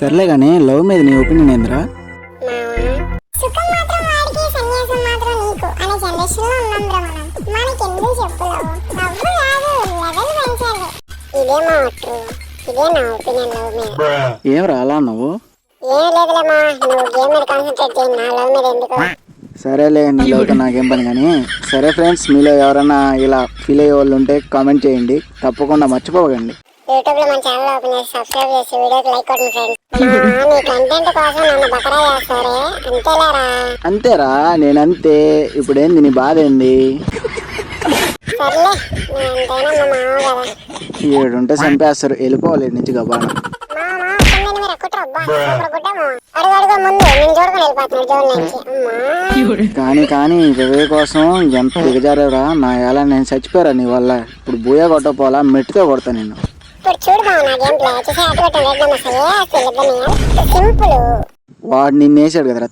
సర్లే కానీ లవ్ మీద నీ ఒపీనియన్ ఏందిరా? మావా సుఖం మాత్రం వాడికి సన్యాసం మాత్రం నీకు అనే జనరేషన్లో ఉన్నాం రా మనం. మనకి ఎందుకు చెప్పు లవ్ లవ్ కాదు లెవెల్ పెంచాలి ఇదే మా ఒట్టు ఇదే నా ఒపీనియన్ లవ్ మీద. ఏమరా అలా నువ్వు ఏం లేదులే మా నువ్వు గేమ్ మీద కాన్సన్ట్రేట్ చేయి నా లవ్ మీద ఎందుకు? సరేలే నీ నాకేం పని కానీ సరే ఫ్రెండ్స్ మీలో ఎవరైనా ఇలా ఫీల్ అయ్యే వాళ్ళు ఉంటే కామెంట్ చేయండి. తప్పకుండా మర్చిపోకండి. యూట్యూబ్లో మన ఛానల్ ఓపెన్ చేసి సబ్స్క్రైబ్ చేసి వీడియోకి లైక్ కొట్టండి ఫ్రెండ్స్ నీ కంటెంట్ కోసం నన్ను బకరా చేస్తారే? అంతేలేరా? అంతేరా నేనంతే. ఇప్పుడు ఏంది నీ బాధ ఏంది? సర్లే నేను మా కదా. ఏడుంటే చంపేస్తారు వెళ్ళిపోవాలి నుంచి గబాన మా మావ ఒక్కడిని మీరు ఎక్కుతారు అబ్బా సూపర్ గుడ్డము అడుగు అడుగు ముందు నేను చూడుకొని వెళ్ళిపోతున్నాడు జోన్ నుంచి అమ్మా. కానీ కానీ వివే కోసం ఎంత దిగజారేవరా నా ఎలా నేను చచ్చిపోయారా నీ వల్ల? ఇప్పుడు బూయా కొట్టపోలా మెట్టితో కొడతా నిన్ను. ఇప్పుడు చూడు బావ నా గేమ్ ప్లే చూసి అటు కొట్టాను రెడ్ ఇద్దరిని సింపుల్ వాడు నిన్ను వేసాడు కదరా